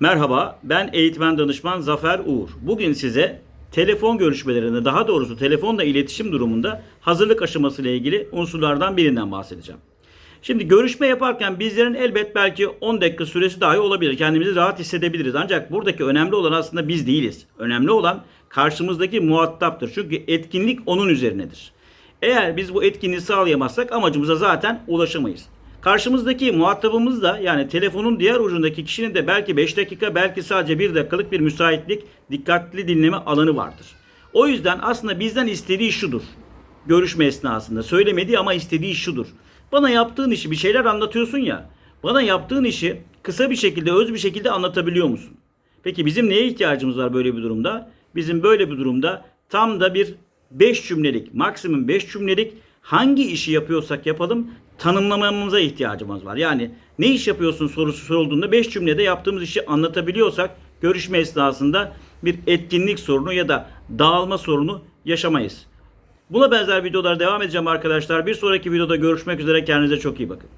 Merhaba, ben eğitmen danışman Zafer Uğur. Bugün size telefon görüşmelerinde, daha doğrusu telefonla iletişim durumunda hazırlık aşaması ile ilgili unsurlardan birinden bahsedeceğim. Şimdi görüşme yaparken bizlerin elbet belki 10 dakika süresi dahi olabilir. Kendimizi rahat hissedebiliriz. Ancak buradaki önemli olan aslında biz değiliz. Önemli olan karşımızdaki muhataptır. Çünkü etkinlik onun üzerinedir. Eğer biz bu etkinliği sağlayamazsak amacımıza zaten ulaşamayız. Karşımızdaki muhatabımız da yani telefonun diğer ucundaki kişinin de belki 5 dakika belki sadece 1 dakikalık bir müsaitlik, dikkatli dinleme alanı vardır. O yüzden aslında bizden istediği şudur. Görüşme esnasında söylemediği ama istediği şudur. Bana yaptığın işi bir şeyler anlatıyorsun ya. Bana yaptığın işi kısa bir şekilde, öz bir şekilde anlatabiliyor musun? Peki bizim neye ihtiyacımız var böyle bir durumda? Bizim böyle bir durumda tam da bir 5 cümlelik, maksimum 5 cümlelik hangi işi yapıyorsak yapalım tanımlamamıza ihtiyacımız var. Yani ne iş yapıyorsun sorusu sorulduğunda 5 cümlede yaptığımız işi anlatabiliyorsak görüşme esnasında bir etkinlik sorunu ya da dağılma sorunu yaşamayız. Buna benzer videolar devam edeceğim arkadaşlar. Bir sonraki videoda görüşmek üzere. Kendinize çok iyi bakın.